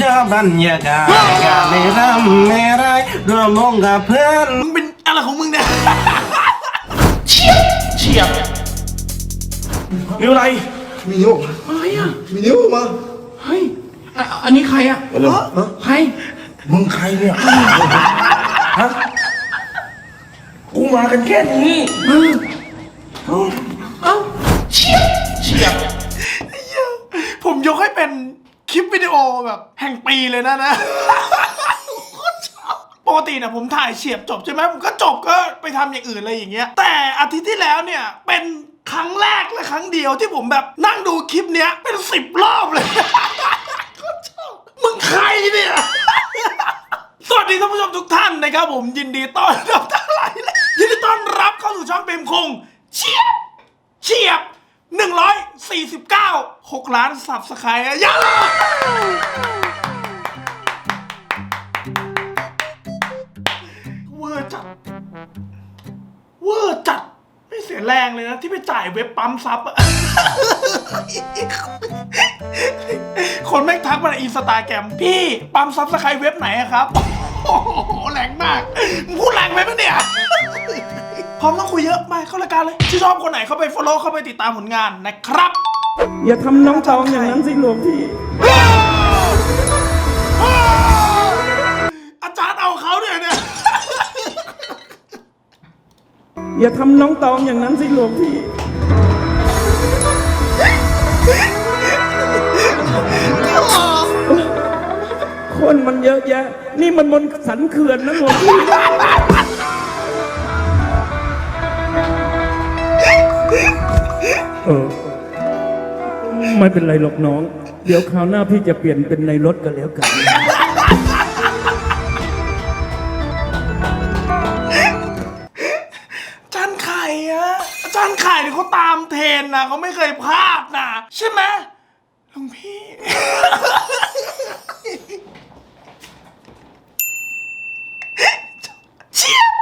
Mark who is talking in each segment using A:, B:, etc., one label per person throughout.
A: ชอบบรรยากาศการไม่รำไม่ไรรวมวงกับเพื่อน
B: มึงเป็นอะไรของมึงเนี่ย เฉียบเฉียบนิ้วอะไร
C: มีนิ้ว
B: อะไรอะ
C: มีนิ้วมา
B: เฮ้ยอะอันนี้ใครอะ
C: อะไรฮะ
B: ใคร
C: มึงใครเนี่ย ฮะ กูมากันแค่นี้
B: เอ้าเฉียบเฉียบเหี้ยผมยกให้เป็น คลิปวิดีโอแบบแห่งปีเลยนะนะโคตรชอบปกตินี่ยผมถ่ายเฉียบจบใช่ไหมผมก็จบก็ไปทำอย่างอื่นอะไรอย่างเงี้ย แต่อาทิตย์ที่แล้วเนี่ยเป็นครั้งแรกและครั้งเดียวที่ผมแบบนั่งดูคลิปเนี้ยเป็นสิบรอบเลยโคตรชอบมึงใครเนี่ยสวัสดีท่านผู้ชมทุกท่านนะครับผมยินดีต้อนรับทั้งหลายเลยยินดีต้อนรับเข้าสู่ช่องเปมคงเฉียบเฉียบ 149 6 ล้านสับสไครต์ยังเวอร์จัด เวอร์จัด ไม่เสียแรงเลยนะ ที่ไปจ่ายเว็บปั๊มซับอะคนแม่งทักมาในอินสตาแกรมพี่ปั๊มซับสไครต์เว็บไหนอะครับ โอ้โห แรงมากมึงพูดแรงไปปะเนี่ย พร้อมต้องคุยเยอะมาเข้ารายการเลยที่ชอบคนไหนเข้าไป follow เข้าไปติดตามผลงานนะครับ
D: อย่าทำน้องตองอย่างนั้นสิหลวงพี่
B: อาจารย์เอาเขาเนี่ยเนี่ย
D: อย่าทำน้องตองอย่างนั้นสิหลวงพี่ คนมันเยอะแยะ นี่มันบนสันเขื่อนนะหลวงพี่ เออ ไม่เป็นไรหรอกน้อง เดี๋ยวคราวหน้าพี่จะเปลี่ยนเป็นในรถก็แล้วกัน
B: อาจารย์ไข่อะอาจารย์ไข่เนี่ยเขาตามเทรนนะเขาไม่เคยพลาดนะใช่ไหมหลวงพี่เฉียบ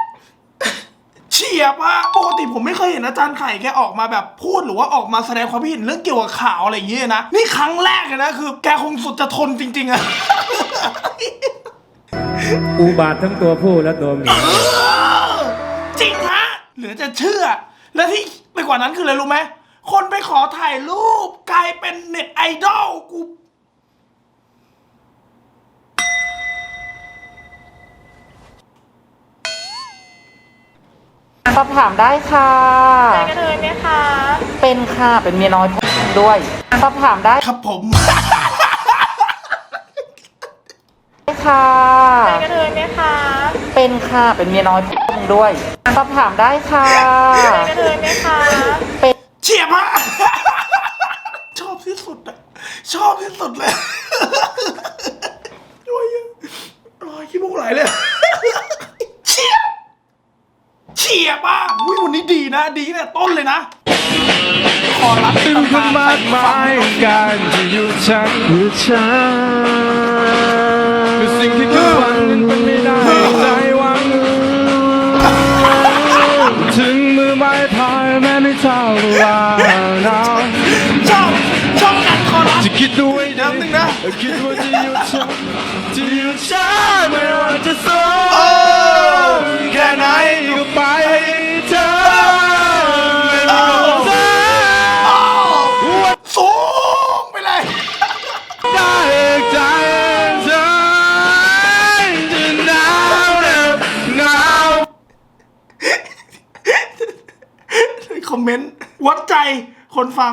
B: เฉียบอะปกติผมไม่เคยเห็นอาจารย์ไข่แกออกมาแบบพูดหรือว่าออกมาแสดงความคิดเห็นเรื่องเกี่ยวกับข่าวอะไรอย่างเงี้ยนะ นี่ครั้งแรกเลยนะคือ แกคงสุดจะทนจริง ๆอะ
D: อุบาททั้งตัวผู้และตัวเมีย
B: จริงฮะเหลือจะเชื่อ และที่ไปกว่านั้นคืออะไรรู้ไหมคนไปขอถ่ายรูปกลายเป็นเน็ตไอดอลกู
E: สอบถามได้ค่ะ
F: เป็นกระเทยไหมคะ
E: เป็นค่ะ เป็นเมียน้อยพ่อด้วยสอบถามได้
B: ครับผม
E: ค่ะ
F: เป็นกระเทยไหมคะ
E: เป็นค่ะ เป็นเมียน้อยพ่อด้วยสอบถามได้ค่ะ
F: เป็นกระเทยไหมคะ
E: เป็น
B: เฉียบฮะชอบที่สุดอะชอบที่สุดเลยโอ้ยโอ้ยขี้มุกไหลเลย เฉียบ เฉียบอะอุ้ยวันนี้ดีนะ ดีเนี่ยต้นเลยนะขอรับเป็นตำนานมากมาย
A: การจะอยู่ฉันอยู่ฉันคือสิ่งที่ทุกวันนั้นเป็นไม่ได้ใจหวัง ถึงมือไม้พายแม้ไม่เท่าไหรนะ
B: ชอบชอบการขอรับ
A: จะคิดด้วย
B: เดี๋ยวนึงนะ
A: คิดว่าจะอยู่ฉันจะอยู่ฉันไม่ว่าจะสูง วั
B: ดใจคนฟัง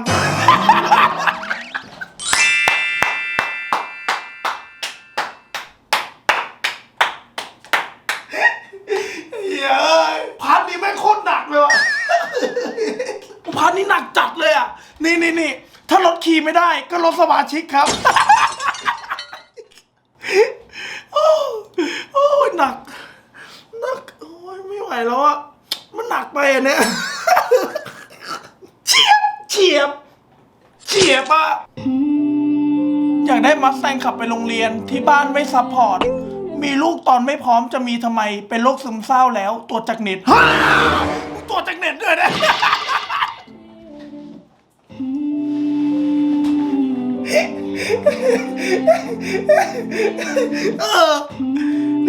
B: เย้ยพาร์ทนี้แม่งโคตรหนักเลยว่ะ พาร์ทนี้หนักจัดเลยอะ นี่นี่นี่ถ้าลดคีย์ไม่ได้ก็ลดสมาชิกครับ โอ้โอ้ยหนัก หนัก โอ้ยไม่ไหวแล้วอะ มันหนักไปอะเนี่ย โรงเรียนที่บ้านไม่ซัพพอร์ต มีลูกตอนไม่พร้อมจะมีทำไม เป็นโรคซึมเศร้าแล้วตรวจจากเน็ตฮ่าตรวจจากเน็ตด้วยนะ เออ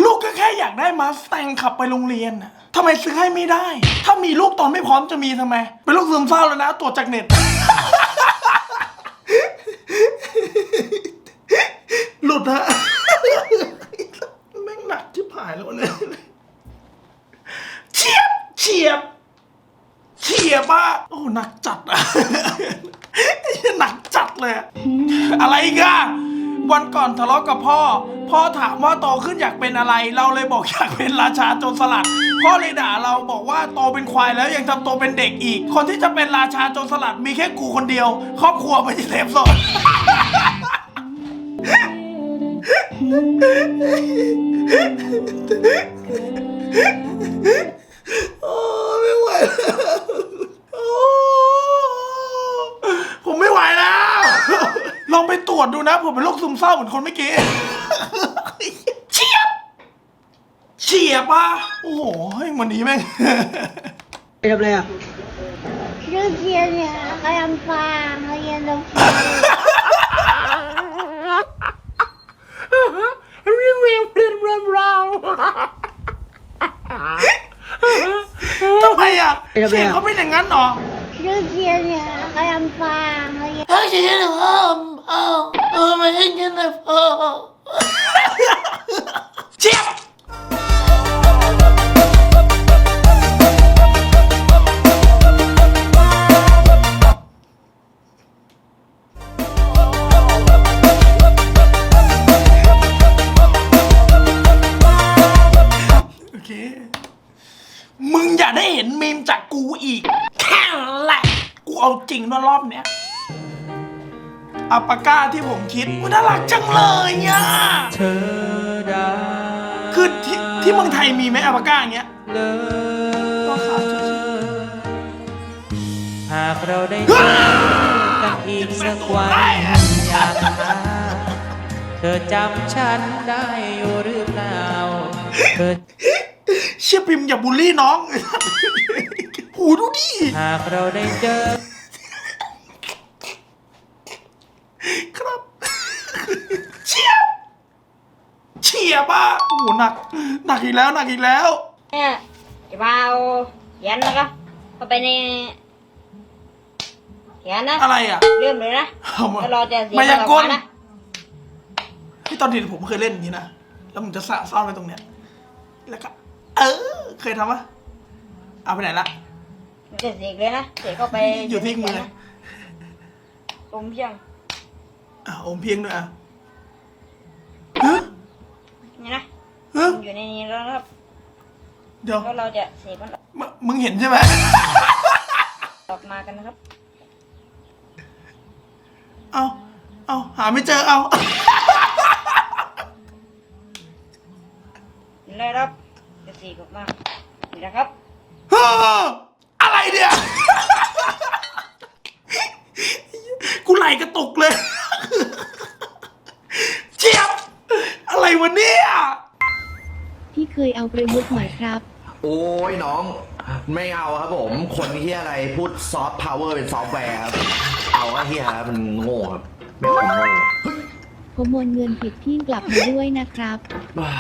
B: ลูกก็แค่อยากได้มาสแตงขับไปโรงเรียนน่ะทำไมซื้อให้ไม่ได้ ถ้ามีลูกตอนไม่พร้อมจะมีทำไม เป็นลูกซึมเศร้าแล้วนะตรวจจากเน็ต ฮะแม่งหนักชิบหายแล้วเนี่ยเฉียบเฉียบเฉียบอะโอ้หนักจัดอะหนักจัดเลย อะไรกันวันก่อนทะเลาะกับพ่อ พ่อถามว่าโตขึ้นอยากเป็นอะไร เราเลยบอกอยากเป็นราชาโจรสลัด พ่อเลยด่าเราบอกว่าโตเป็นควายแล้วยังทำตัวเป็นเด็กอีก คนที่จะเป็นราชาโจรสลัดมีแค่กูคนเดียว ครอบครัวไม่ใช่เซฟโซน โอ้ไม่ไหวแล้วโอ้ผมไม่ไหวแล้ว ลองไปตรวจดูนะผมเป็นโรคซึมเศร้าเหมือนคนเมื่อกี้เฉียบเฉียบอะโอ้โหเฮ้ยวันนี้แม่ง
G: ชื่อเทียนเนี่ยเขายำฟางเขาเรียนลง
B: ทำไมอะเสียงเขาเป็นอย่างนั้นเหรอ
G: ชื่อเทียนเนี่ยเขายำฟางเขาเรียน
B: เฮ้ยเสียงเออเออเออมาเองกันนะเออ อีก แค่นั้นแหละ กูเอาจริงนะรอบเนี้ยอัปปาก้าที่ผมคิดมันน่ารักจังเลยอะ
E: เธอได้
B: คือที่ที่เมืองไทยมีไหมอัปปาก้าอย่างเงี้ย
E: เลย
B: ก็ขาดเฉย
E: หากเราได้เจอกันอีกสักวันอยากหาเธอจำฉันได้อยู่หรือเปล่าเธอ
B: เชี่ยพิมพ์อย่าบูลลี่น้อง หูดูดิ
E: หากเราได้เจอ
B: ครับ เฉียบ เฉียบอะโอ้โหหนัก หนักอีกแล้ว หนักอีกแล้ว
H: เนี่ยจะมาเอาเขียนนะครับเข้าไปในเขียนนะ
B: อะไรอะ
H: เริ่มเลยนะ
B: เอามา
H: แล้วรอจะเสียง
B: มายากล
H: ออนะ
B: ที่ตอนเด็กผมเคยเล่นอย่างนี้นะ แล้วผมจะสะซ่อนไว้ตรงเนี้ย แล้วก็ เออ เคยทำปะเอาไปไหนละ
H: มัน จะเสียงเลยนะเสียงเข้าไป
B: อยู่ที่มือ
H: นะอมเพียง
B: อะอมเพียงด้วยอะฮะ
H: นี่นะ
B: ฮะ
H: มันอยู่ในนี้แล้วนะครับ
B: เดี๋ยว
H: แล้วเราจะเสียงมัน
B: มึงมึงเห็นใช่ไหม
H: ออกมากันนะครับ
B: เอาเอาหาไม่เจอเอา
H: นี่เลยครับจะเสียงออกมานี่นะครับ
B: อะไรเนี่ย กูไหล กระตุกเลย เจี๊ยบ อะไรวะเนี่ย
G: พี่เคยเอาประยุทธ์หน่อยครับ
A: โอ้ยน้อง ไม่เอาครับผม คนที่อะไรพูดซอฟต์พาวเวอร์เป็นซอฟต์แวร์ครับ เอาว่าเฮียครับมันโง่ครับเป็นคนโง่เฮ้ย
G: ผมโอนเงินผิดพี่กลับมาด้วยนะครับ
A: บ้า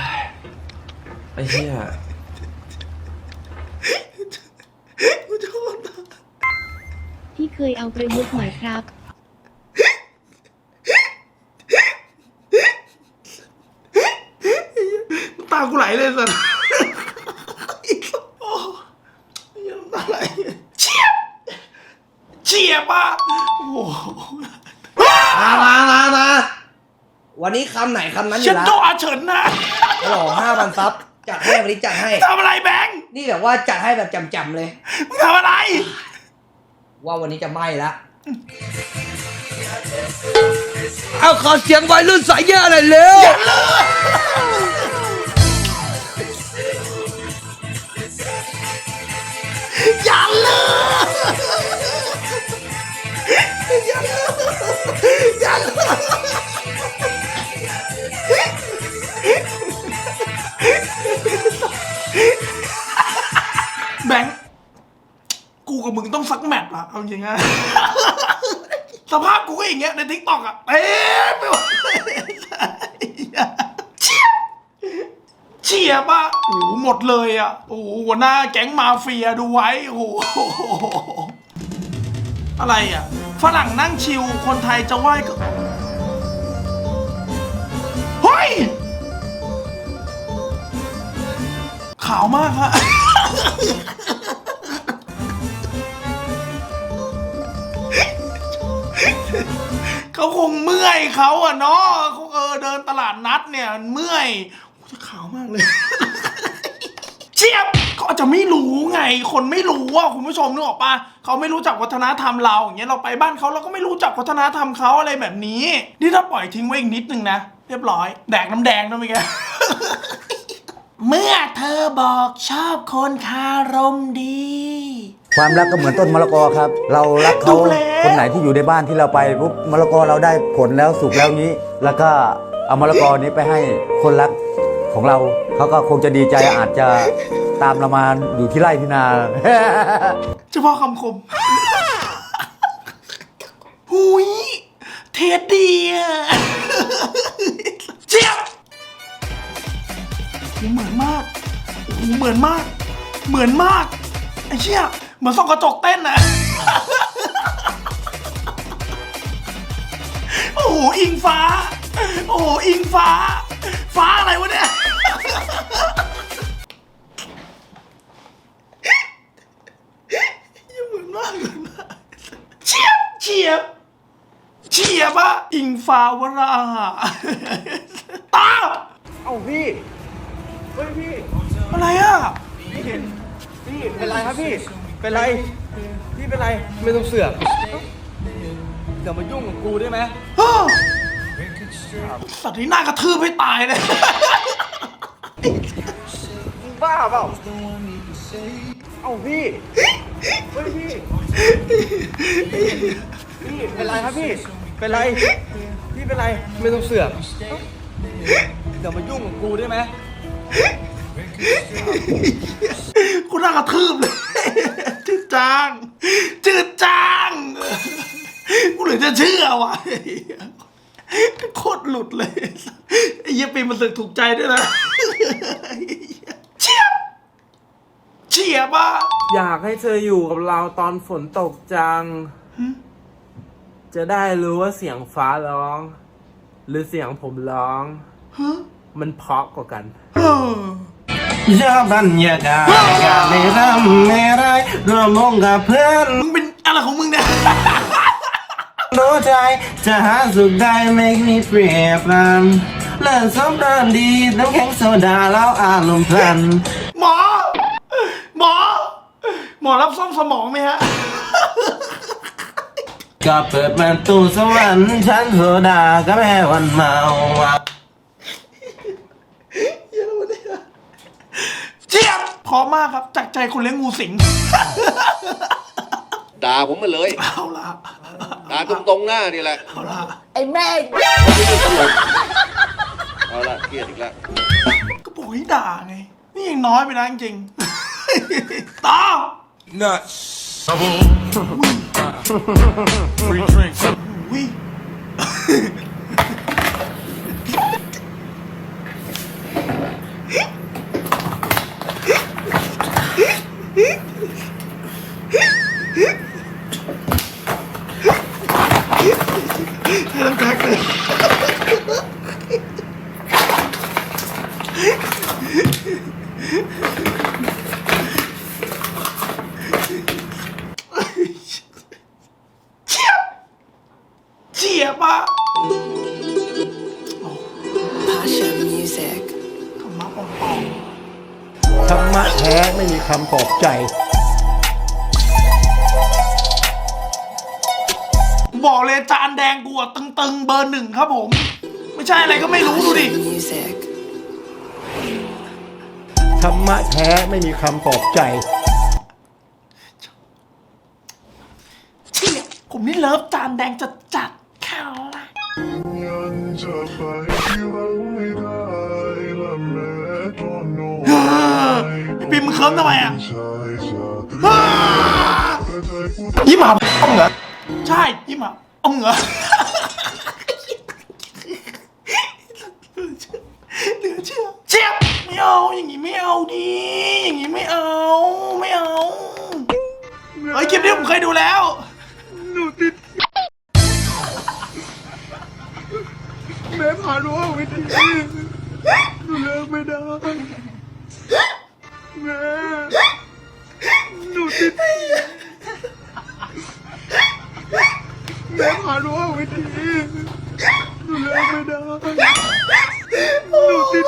A: ไอ้เฮีย
B: กูโทษนะ
G: พี่เคยเอาประยุทธ์หน่อยครับ
B: น้ำ ตากูไหลเลยสัสโอ้ยน้ำตาไหลเฉียบเฉียบอะโอ้โห
I: มามามามาวันนี้คำไหนคำนั้นอ
B: เฉั
I: ยู่
B: น
I: แล้ว
B: โดอาเฉินนะ
I: หล่อห้าพันซับจัดให้วันนี้จัดให้
B: ทำอะไรแบงค์
I: นี่แบบว่าจัดให้แบบจำๆเลย
B: มึงทำอะไร
I: ว่าวันนี้จะไหม้ละ เอาขอเสียงวัยรุ่นสายเยอะหน่อยเร็ว
B: อย่าลืมอย่าลืม อย่าลืมแบงค์กูกับมึงต้องซักแมตช์ละเอาจริงๆอะสภาพกูก็อย่างเงี้ยในทิกตอกอะเอ๊ะไปหมดเฉียบ เฉียบอะโอ้โหหมดเลยอะโอ้โหหัวหน้าแก๊งมาเฟียดูไว้โอ้โหอะไรอะฝรั่งนั่งชิวคนไทยจะไหว้ก็เฮ้ยขาวมากฮะเขาคงเมื่อยเขาอะเนาะเขาเออเดินตลาดนัดเนี่ยเมื่อย ขาวมากเลย เชียบเขาอาจจะไม่รู้ไง คนไม่รู้อะคุณผู้ชมนึกออกปะเขาไม่รู้จักวัฒนธรรมเราอย่างเงี้ยเราไปบ้านเขาเราก็ไม่รู้จักวัฒนธรรมเขาอะไรแบบนี้ นี่ถ้าปล่อยทิ้งไว้อีกนิดนึงนะเรียบร้อยแดกน้ำแดงด้วยมั้ยแกเมื่อเธอบอกชอบคนคารมดี
J: ความรักก็เหมือนต้นมะละกอครับ เรารักเขา
B: ดูแล้ว
J: คนไหนที่อยู่ในบ้านที่เราไปปุ๊บมะละกอเราได้ผลแล้วสุกแล้วนี้ แล้วก็เอามะละกอนี้ไปให้คนรัก ของเราเขาก็คงจะดีใจอาจจะตามเรามาอยู่ที่ไร่ที่นา
B: เฉพาะคำคม หุยเทสดีอะเจี๊ยบโหเหมือนมากโอ้โหเหมือนมาก เหมือนมากไอ้เชี่ยเหมือนส่องกระจกเต้นนะโอ้โหอิงฟ้า โอ้โหอิงฟ้า ฟ้าอะไรวะเนี่ย ยังเหมือนมากเหมือนมากเฉียบเฉียบเฉียบอะอิงฟ้าวราหะตา
A: เอ้าพี่ เฮ้ยพี่
B: อะไรอะ
A: พี่เป็นไรครับพี่ เป็นไร พี่เป็นไร ไม่ต้องเสือกเดี๋ยวมายุ่งกับกูได้ไหม
B: สัตว์นี้น่ากระทืบให้ตายเลย
A: บ้าเปล่าเอ้าพี่เฮ้ยพี่ พี่เป็นไรครับพี่ เป็นไร พี่เป็นไร ไม่ต้องเสือกเดี๋ยวมายุ่งกับกูได้ไหม
B: กูน่ากระทืบเลยจืดจางจืดจาง กูเหลือจะเชื่อวะ โคตรหลุดเลยไอ้เหี้ยปีมันสึกถูกใจด้วยนะเฉียบเฉียบอะ
K: อยากให้เธออยู่กับเราตอนฝนตกจัง จะได้รู้ว่าเสียงฟ้าร้อง หรือเสียงผมร้อง
B: ฮะ
K: มันเพราะกว่ากัน
B: เออ
A: ยาบรรยากาศการได้รำไม่ไรรวมวงกับเพื่อน
B: มึงเป็น รู้
A: ใจ จะหาสุขได้ไม่มีเปรียบกันเลิศสมเดินดี น้ำแข็งโซดาแล้วอารมณ์พลัน
B: หมอ หมอ หมอรับซ่อมสมองไหมฮะ
A: ก็เปิดประตูสวรรค์ฉันโซดาก็แม่วันเมา
B: เจี๊ยบพร้อมมากครับ จากใจคนเลี้ยงงูสิง
L: ด่าผมมาเลย
B: เอาละ
L: ด่าตรงๆหน้านี่แหละ
B: เอาละ
L: เอาละเครียดอีกแล้ว
B: ก็บอกให้ด่าไง นี่ยังน้อยไปนะจริงๆตา
C: nuts
B: วิให้ บอกเลยจานแดงกูอะตึงๆ เบอร์หนึ่งครับผม ไม่ใช่อะไรก็ไม่รู้ดูดิ
M: Passion music.
C: ธรรมะแท้ไม่มีคำปลอบใจ
B: เชี่ยผมนี่เลิฟจานแดงจัดจัดๆเข้าละเฮ้อไอ้ปิมมึงเคิร์มทำไมอะฮ่ายิ้มหาพ่อเหรอ ใช่ยิ้มหาเอาเหรอเหลือเชื่อเชียบไม่เอาอย่างงี้ไม่เอาดิอย่างงี้ไม่เอาไม่เอาเฮ้ยคลิปนี้ผมเคยดูแล้ว
A: หนูติดแม่พาหนูออกไปทีหนูเลิกไม่ได้แม่หนูติด แม่พาหนูออกไปทีหนูเลิกไม่ได้หนูติด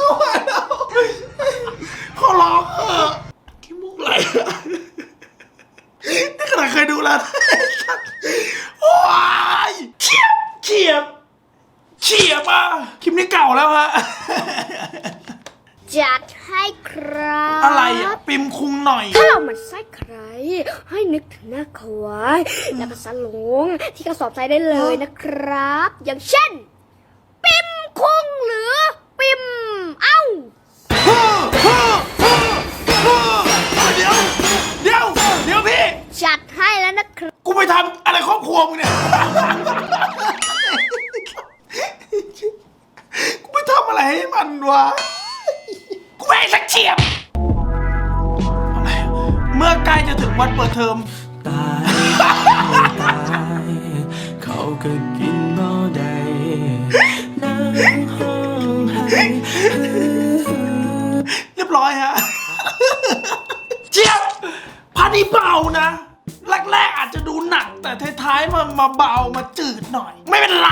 B: ขอร้องเถอะขี้มุกไหลนี่ขนาดเคยดูแล้วโอ้ยเฉียบเฉียบเฉียบอะคลิปนี้เก่าแล้วฮะ
G: จัดให้ ครับ
B: อะไรอะปิมคุงหน่อย
G: ถ้ามันไส้ใคร ให้นึกถึงหน้าควายแล้วก็สลงที่กระสอบทรายได้เลยนะครับ อย่างเช่น
B: ร้อยฮะ เจี๊ยบพันนี้เบานะ แรกๆอาจจะดูหนัก แต่ท้ายๆมันมาเบามาจืดหน่อย ไม่เป็นไร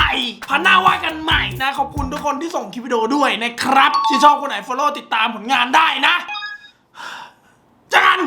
B: พันหน้าว่ากันใหม่นะ ขอบคุณทุกคนที่ส่งคลิปวิดีโอด้วยนะครับที่ชอบคนไหน follow ติดตามผลงานได้นะเจอกัน